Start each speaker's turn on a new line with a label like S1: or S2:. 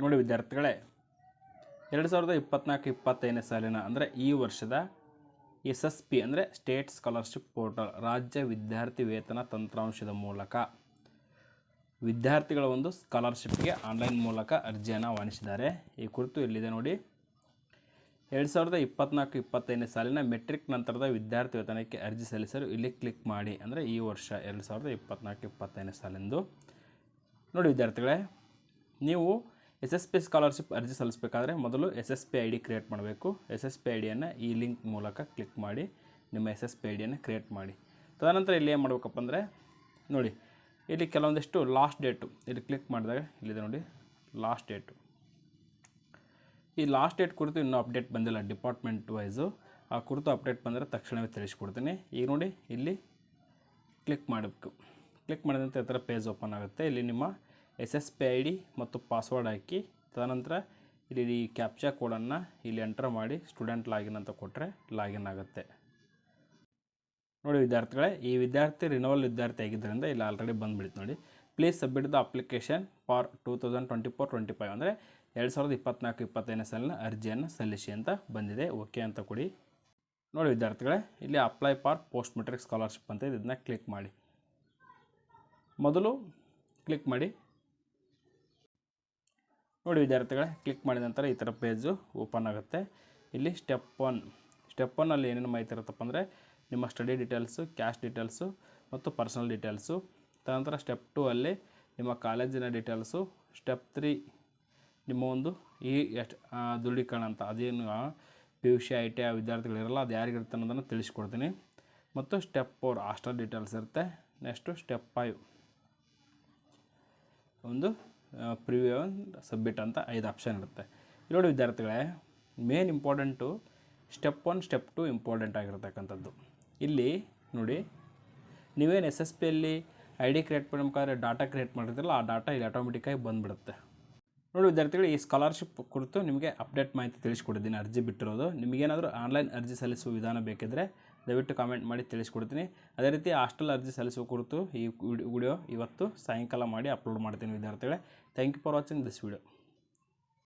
S1: ನೋಡಿ ವಿದ್ಯಾರ್ಥಿಗಳೇ, ಎರಡು ಸಾವಿರದ ಇಪ್ಪತ್ನಾಲ್ಕು ಇಪ್ಪತ್ತೈದನೇ ಸಾಲಿನ ಅಂದರೆ ಈ ವರ್ಷದ ಎಸ್ ಎಸ್ ಪಿ ಅಂದರೆ ಸ್ಟೇಟ್ ಸ್ಕಾಲರ್ಶಿಪ್ ಪೋರ್ಟಲ್ ರಾಜ್ಯ ವಿದ್ಯಾರ್ಥಿ ವೇತನ ತಂತ್ರಾಂಶದ ಮೂಲಕ ವಿದ್ಯಾರ್ಥಿಗಳ ಒಂದು ಸ್ಕಾಲರ್ಶಿಪ್ಗೆ ಆನ್ಲೈನ್ ಮೂಲಕ ಅರ್ಜಿಯನ್ನು ಆಹ್ವಾನಿಸಿದ್ದಾರೆ ಈ ಕುರಿತು ಎಲ್ಲಿದೆ ನೋಡಿ, ಎರಡು ಸಾವಿರದ ಇಪ್ಪತ್ನಾಲ್ಕು ಇಪ್ಪತ್ತೈದನೇ ಸಾಲಿನ ಮೆಟ್ರಿಕ್ ನಂತರದ ವಿದ್ಯಾರ್ಥಿ ವೇತನಕ್ಕೆ ಅರ್ಜಿ ಸಲ್ಲಿಸಲು ಇಲ್ಲಿ ಕ್ಲಿಕ್ ಮಾಡಿ ಅಂದರೆ ಈ ವರ್ಷ ಎರಡು ಸಾವಿರದ ಇಪ್ಪತ್ನಾಲ್ಕು ಇಪ್ಪತ್ತೈದನೇ ಸಾಲಿಂದು. ನೋಡಿ ವಿದ್ಯಾರ್ಥಿಗಳೇ, ನೀವು ಎಸ್ ಎಸ್ ಪಿ ಸ್ಕಾಲರ್ಶಿಪ್ ಅರ್ಜಿ ಸಲ್ಲಿಸಬೇಕಾದ್ರೆ ಮೊದಲು S S P I D create ಮಾಡಬೇಕು. ಎಸ್ ಎಸ್ ಪಿ ಐ ಡಿಯನ್ನು ಈ ಲಿಂಕ್ ಮೂಲಕ ಕ್ಲಿಕ್ ಮಾಡಿ, ನಿಮ್ಮ ಎಸ್ ಎಸ್ ಪಿ ಐ ಡಿಯನ್ನು ಕ್ರಿಯೇಟ್ ಮಾಡಿ. ತದನಂತರ ಇಲ್ಲಿ ಏನು ಮಾಡಬೇಕಪ್ಪ ಅಂದರೆ, ನೋಡಿ, ಇಲ್ಲಿ ಕೆಲವೊಂದಿಷ್ಟು ಲಾಸ್ಟ್ ಡೇಟು, ಇಲ್ಲಿ ಕ್ಲಿಕ್ ಮಾಡಿದಾಗ ಇಲ್ಲಿದೆ ನೋಡಿ, ಲಾಸ್ಟ್ ಡೇಟು. ಈ ಲಾಸ್ಟ್ ಡೇಟ್ ಕುರಿತು ಇನ್ನೂ ಅಪ್ಡೇಟ್ ಬಂದಿಲ್ಲ ಡಿಪಾರ್ಟ್ಮೆಂಟ್ ವೈಸು. ಆ ಕುರಿತು ಅಪ್ಡೇಟ್ ಬಂದರೆ ತಕ್ಷಣವೇ ತಿಳಿಸ್ಕೊಡ್ತೀನಿ. ಈಗ ನೋಡಿ, ಇಲ್ಲಿ ಕ್ಲಿಕ್ ಮಾಡಬೇಕು. ಕ್ಲಿಕ್ ಮಾಡಿದಂತೆ ಈ ಥರ ಪೇಜ್ ಓಪನ್ ಆಗುತ್ತೆ. ಇಲ್ಲಿ ನಿಮ್ಮ S S P I D ಮತ್ತು ಪಾಸ್ವರ್ಡ್ ಹಾಕಿ, ತದನಂತರ ಇಲ್ಲಿ ಈ ಕ್ಯಾಪ್ಚಾ ಕೋಡನ್ನು ಇಲ್ಲಿ ಎಂಟರ್ ಮಾಡಿ ಸ್ಟೂಡೆಂಟ್ ಲಾಗಿನ್ ಅಂತ ಕೊಟ್ಟರೆ ಲಾಗಿನ್ ಆಗುತ್ತೆ. ನೋಡಿ ವಿದ್ಯಾರ್ಥಿಗಳೇ, ಈ ವಿದ್ಯಾರ್ಥಿ ರಿನೋವಲ್ ವಿದ್ಯಾರ್ಥಿ ಆಗಿದ್ದರಿಂದ ಇಲ್ಲಿ ಆಲ್ರೆಡಿ ಬಂದುಬಿಡ್ತು ನೋಡಿ. Please submit the application for two thousand twenty four twenty five ಅಂದರೆ ಎರಡು ಸಾವಿರದ ಇಪ್ಪತ್ನಾಲ್ಕು, ಇಪ್ಪತ್ತೈದನೇ ಸಾಲಿನ ಅರ್ಜಿಯನ್ನು ಸಲ್ಲಿಸಿ ಅಂತ ಬಂದಿದೆ. ಓಕೆ ಅಂತ ಕೊಡಿ. ನೋಡಿ ವಿದ್ಯಾರ್ಥಿಗಳೇ, ಇಲ್ಲಿ apply for post matric scholarship ಅಂತ ಇದನ್ನು ಇದನ್ನ ಕ್ಲಿಕ್ ಮಾಡಿ. ಮೊದಲು ಕ್ಲಿಕ್ ಮಾಡಿ. ನೋಡಿ ವಿದ್ಯಾರ್ಥಿಗಳೇ ಕ್ಲಿಕ್ ಮಾಡಿದ ನಂತರ ಈ ಥರ ಪೇಜು ಓಪನ್ ಆಗುತ್ತೆ. ಇಲ್ಲಿ ಸ್ಟೆಪ್ ಒನ್ ಸ್ಟೆಪ್ ಒನ್ನಲ್ಲಿ ಏನೇನು ಮಾಹಿತಿ ಇರುತ್ತಪ್ಪ ಅಂದರೆ ನಿಮ್ಮ ಸ್ಟಡಿ ಡೀಟೇಲ್ಸು ಕ್ಯಾಶ್ ಡೀಟೇಲ್ಸು ಮತ್ತು ಪರ್ಸನಲ್ ಡೀಟೇಲ್ಸು ತದನಂತರ ಸ್ಟೆಪ್ ಟೂ ಅಲ್ಲಿ ನಿಮ್ಮ ಕಾಲೇಜಿನ ಡೀಟೇಲ್ಸು ಸ್ಟೆಪ್ ತ್ರೀ ನಿಮ್ಮ ಒಂದು ಈ ಎಷ್ಟು ದೃಢೀಕರಣ ಅಂತ, ಅದೇನು P U C I T ಆ ವಿದ್ಯಾರ್ಥಿಗಳಿರಲ್ಲ, ಅದು ಯಾರಿಗಿರುತ್ತೆ ಅನ್ನೋದನ್ನು ತಿಳಿಸ್ಕೊಡ್ತೀನಿ. ಮತ್ತು ಸ್ಟೆಪ್ ಫೋರ್ ಹಾಸ್ಟೆಲ್ ಡೀಟೇಲ್ಸ್ ಇರುತ್ತೆ. ನೆಕ್ಸ್ಟು ಸ್ಟೆಪ್ ಫೈವ್ ಒಂದು ಪ್ರಿವ್ಯೂ ಸಬ್ಮಿಟ್ ಅಂತ ಐದು ಆಪ್ಷನ್ ಇರುತ್ತೆ. ನೋಡಿ ವಿದ್ಯಾರ್ಥಿಗಳೇ main important step one step two important ಆಗಿರ್ತಕ್ಕಂಥದ್ದು. ಇಲ್ಲಿ ನೋಡಿ, ನೀವೇನು ಎಸ್ ಎಸ್ ಪಿಯಲ್ಲಿ ಐ ಡಿ ಕ್ರಿಯೇಟ್ ಮಾಡಬೇಕಾದ್ರೆ ಡಾಟಾ ಕ್ರಿಯೇಟ್ ಮಾಡಿರ್ತೀರಲ್ಲ, ಆ ಡಾಟಾ ಇಲ್ಲಿ ಆಟೋಮೆಟಿಕ್ಕಾಗಿ ಬಂದುಬಿಡುತ್ತೆ. ನೋಡಿ ವಿದ್ಯಾರ್ಥಿಗಳು, ಈ ಸ್ಕಾಲರ್ಶಿಪ್ ಕುರಿತು ನಿಮಗೆ ಅಪ್ಡೇಟ್ ಮಾಹಿತಿ ತಿಳಿಸ್ಕೊಡಿದ್ದೀನಿ ಅರ್ಜಿ ಬಿಟ್ಟಿರೋದು. ನಿಮಗೇನಾದರೂ ಆನ್ಲೈನ್ ಅರ್ಜಿ ಸಲ್ಲಿಸುವ ವಿಧಾನ ಬೇಕಿದ್ದರೆ ದಯವಿಟ್ಟು ಕಾಮೆಂಟ್ ಮಾಡಿ ತಿಳಿಸ್ಕೊಡ್ತೀನಿ. ಅದೇ ರೀತಿ ಹಾಸ್ಟೆಲ್ ಅರ್ಜಿ ಸಲ್ಲಿಸುವ ಕುರಿತು ಈ ವಿಡಿಯೋ ಇವತ್ತು ಸಾಯಂಕಾಲ ಮಾಡಿ ಅಪ್ಲೋಡ್ ಮಾಡ್ತೀನಿ ವಿದ್ಯಾರ್ಥಿಗಳೇ. Thank you for watching this video